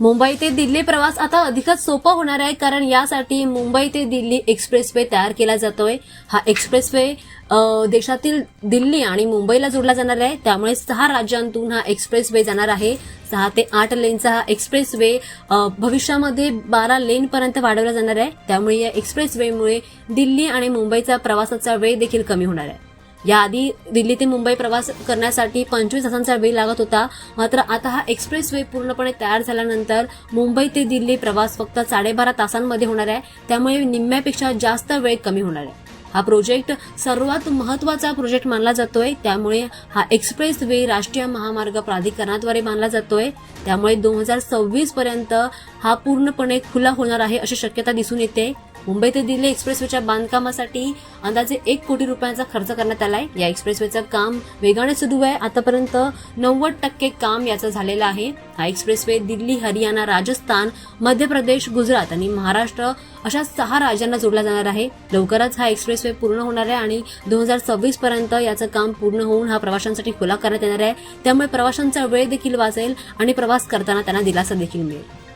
मुंबई ते दिल्ली प्रवास आता अधिकच सोपा होणार आहे कारण यासाठी मुंबई ते दिल्ली एक्सप्रेसवे तयार केला जातोय. हा एक्सप्रेसवे वे देशातील दिल्ली आणि मुंबईला जोडला जाणार आहे. त्यामुळे सहा राज्यांतून हा एक्सप्रेसवे जाणार आहे. सहा ते आठ लेनचा हा एक्सप्रेसवे वे भविष्यामध्ये बारा लेन पर्यंत वाढवला जाणार आहे. त्यामुळे या एक्सप्रेसवेमुळे दिल्ली आणि मुंबईचा प्रवासाचा वेळ देखील कमी होणार आहे. याआधी दिल्ली ते मुंबई प्रवास करण्यासाठी पंचवीस तासांचा वेळ लागत होता. मात्र आता हा एक्सप्रेस वे पूर्णपणे तयार झाल्यानंतर मुंबई ते दिल्ली प्रवास फक्त साडेबारा तासांमध्ये होणार आहे. त्यामुळे निम्म्यापेक्षा जास्त वेळ कमी होणार आहे. हा प्रोजेक्ट सर्वात महत्त्वाचा प्रोजेक्ट मानला जातोय. त्यामुळे हा एक्सप्रेस वे राष्ट्रीय महामार्ग प्राधिकरणाद्वारे मानला जातोय. त्यामुळे दोन हजार सव्वीस पर्यंत हा पूर्णपणे खुला होणार आहे अशी शक्यता दिसून येते. मुंबई ते दिल्ली एक्सप्रेसवेच्या बांधकामासाठी अंदाजे एक कोटी रुपयांचा खर्च करण्यात आलाय. या एक्सप्रेसवेचं काम वेगाने सुरू आहे. आतापर्यंत नव्वद टक्के काम याचं झालेलं आहे. हा एक्सप्रेसवे दिल्ली हरियाणा राजस्थान मध्य प्रदेश गुजरात आणि महाराष्ट्र अशा सहा राज्यांना जोडला जाणार आहे. लवकरच हा एक्सप्रेसवे पूर्ण होणार आहे आणि दोन हजार सव्वीस पर्यंत याचं काम पूर्ण होऊन हा प्रवाशांसाठी खुला करण्यात येणार आहे. त्यामुळे प्रवाशांचा वेळ देखील वाचेल आणि प्रवास करताना त्यांना दिलासा देखील मिळेल.